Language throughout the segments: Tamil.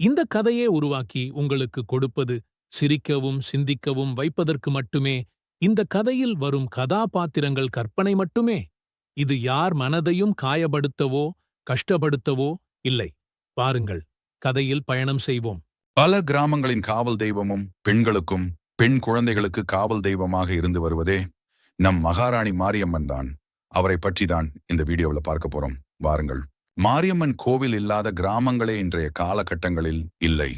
இந்த கதையே உருவாக்கி உங்களுக்கு கொடுப்பது சிரிக்கவும் சிந்திக்கவும் வைப்பதற்கு மட்டுமே இந்த கதையில் வரும் கதாபாத்திரங்கள் கற்பனை மட்டுமே. இது யார் மனதையும் காயப்படுத்தவோ கஷ்டப்படுத்தவோ இல்லை. பாருங்கள் கதையில் பயணம் செய்வோம். பல கிராமங்களின் காவல் தெய்வமும் பெண்களுக்கும் பெண் குழந்தைகளுக்கு காவல் தெய்வமாக இருந்து வருவதே நம் மகாராணி மாரியம்மன் தான். அவரை பற்றி தான் இந்த வீடியோவில் பார்க்க போறோம். வாருங்கள். மாரியம்மன் கோவில் இல்லாத கிராமங்களே இன்றைய காலகட்டங்களில் இல்லை.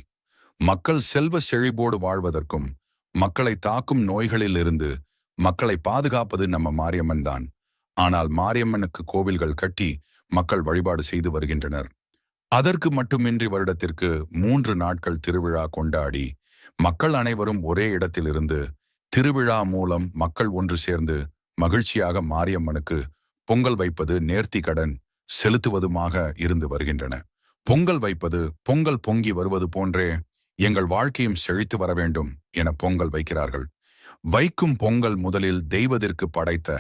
மக்கள் செல்வ செழிப்போடு வாழ்வதற்கும் மக்களை தாக்கும் நோய்களில் இருந்து மக்களை பாதுகாப்பது நம்ம மாரியம்மன் தான். ஆனால் மாரியம்மனுக்கு கோவில்கள் கட்டி மக்கள் வழிபாடு செய்து வருகின்றனர். அதற்கு மட்டுமின்றி வருடத்திற்கு மூன்று நாட்கள் திருவிழா கொண்டாடி மக்கள் அனைவரும் ஒரே இடத்திலிருந்து திருவிழா மூலம் மக்கள் ஒன்று சேர்ந்து மகிழ்ச்சியாக மாரியம்மனுக்கு பொங்கல் வைப்பது நேர்த்தி கடன் செலுத்துவதுமாக இருந்து வருகின்றன. பொங்கல் வைப்பது பொங்கல் பொங்கி வருவது போன்றே எங்கள் வாழ்க்கையும் செழித்து வர வேண்டும் என பொங்கல் வைக்கிறார்கள். வைக்கும் பொங்கல் முதலில் தெய்வத்திற்கு படைத்த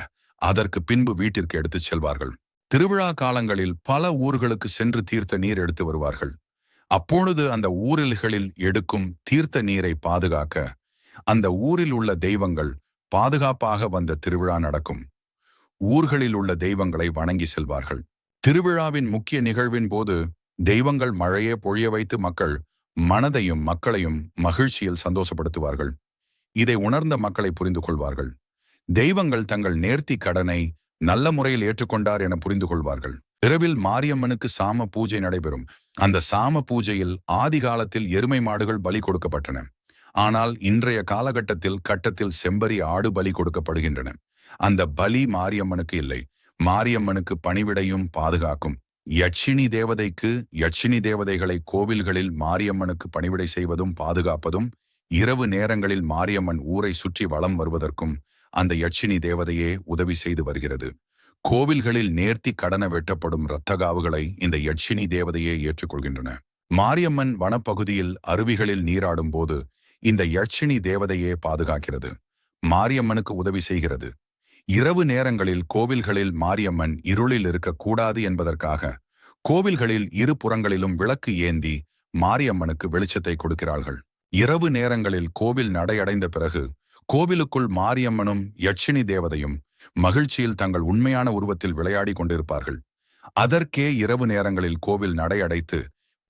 அதற்கு பின்பு வீட்டிற்கு எடுத்துச் செல்வார்கள். திருவிழா காலங்களில் பல ஊர்களுக்கு சென்று தீர்த்த நீர் எடுத்து வருவார்கள். அப்பொழுது அந்த ஊரில்களில் எடுக்கும் தீர்த்த நீரை பாதுகாக்க அந்த ஊரில் உள்ள தெய்வங்கள் பாதுகாப்பாக வந்த திருவிழா நடக்கும். ஊர்களில் உள்ள தெய்வங்களை வணங்கி செல்வார்கள். திருவிழாவின் முக்கிய நிகழ்வின் போது தெய்வங்கள் மழையே பொழிய வைத்து மக்கள் மனதையும் மக்களையும் மகிழ்ச்சியில் சந்தோஷப்படுத்துவார்கள். இதை உணர்ந்த மக்களை புரிந்து கொள்வார்கள். தெய்வங்கள் தங்கள் நேர்த்தி கடனை நல்ல முறையில் ஏற்றுக்கொண்டார் என புரிந்து கொள்வார்கள். இரவில் மாரியம்மனுக்கு சாம பூஜை நடைபெறும். அந்த சாம பூஜையில் ஆதி காலத்தில் எருமை மாடுகள் பலி கொடுக்கப்பட்டன. ஆனால் இன்றைய காலகட்டத்தில் கட்டத்தில் செம்பரி ஆடு பலி கொடுக்கப்படுகின்றன. அந்த பலி மாரியம்மனுக்கு இல்லை. மாரியம்மனுக்கு பணிவிடையும் பாதுகாக்கும். யட்சினி தேவதைக்கு யட்சினி தேவதைகளை கோவில்களில் மாரியம்மனுக்கு பணிவிடை செய்வதும் பாதுகாப்பதும் இரவு நேரங்களில் மாரியம்மன் ஊரை சுற்றி வளம் வருவதற்கும் அந்த யட்சினி தேவதையே உதவி செய்து வருகிறது. கோவில்களில் நேர்த்தி கடன வெட்டப்படும் இரத்தகாவுகளை இந்த யட்சினி தேவதையே ஏற்றுக்கொள்கின்றன. மாரியம்மன் வனப்பகுதியில் அருவிகளில் நீராடும் போது இந்த யட்சினி தேவதையே பாதுகாக்கிறது. மாரியம்மனுக்கு உதவி செய்கிறது. இரவு நேரங்களில் கோவில்களில் மாரியம்மன் இருளில் இருக்கக்கூடாது என்பதற்காக கோவில்களில் இரு புறங்களிலும் விளக்கு ஏந்தி மாரியம்மனுக்கு வெளிச்சத்தை கொடுக்கிறார்கள். இரவு நேரங்களில் கோவில் நடையடைந்த பிறகு கோவிலுக்குள் மாரியம்மனும் யட்சினி தேவதையும் மகிழ்ச்சியில் தங்கள் உண்மையான உருவத்தில் விளையாடி கொண்டிருப்பார்கள். அதற்கே இரவு நேரங்களில் கோவில் நடை அடைத்து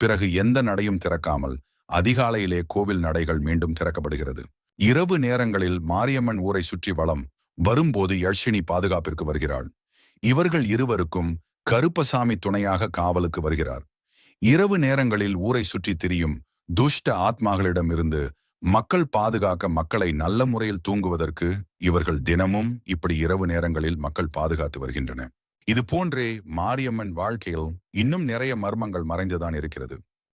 பிறகு எந்த நடையும் திறக்காமல் அதிகாலையிலே கோவில் நடைகள் மீண்டும் திறக்கப்படுகிறது. இரவு நேரங்களில் மாரியம்மன் ஊரை சுற்றி வளம் வரும்போது யட்சினி பாதுகாப்பிற்கு வருகிறாள். இவர்கள் இருவருக்கும் கருப்பசாமி துணையாக காவலுக்கு வருகிறார். இரவு நேரங்களில் ஊரை சுற்றி திரியும் துஷ்ட ஆத்மாக்களிடமிருந்து மக்கள் பாதுகாக்க மக்களை நல்ல முறையில் தூங்குவதற்கு இவர்கள் தினமும் இப்படி இரவு நேரங்களில் மக்கள் பாதுகாத்து வருகின்றன. இது போன்றே மாரியம்மன் வாழ்க்கையில் இன்னும் நிறைய மர்மங்கள் மறைந்துதான் இருக்கிறது.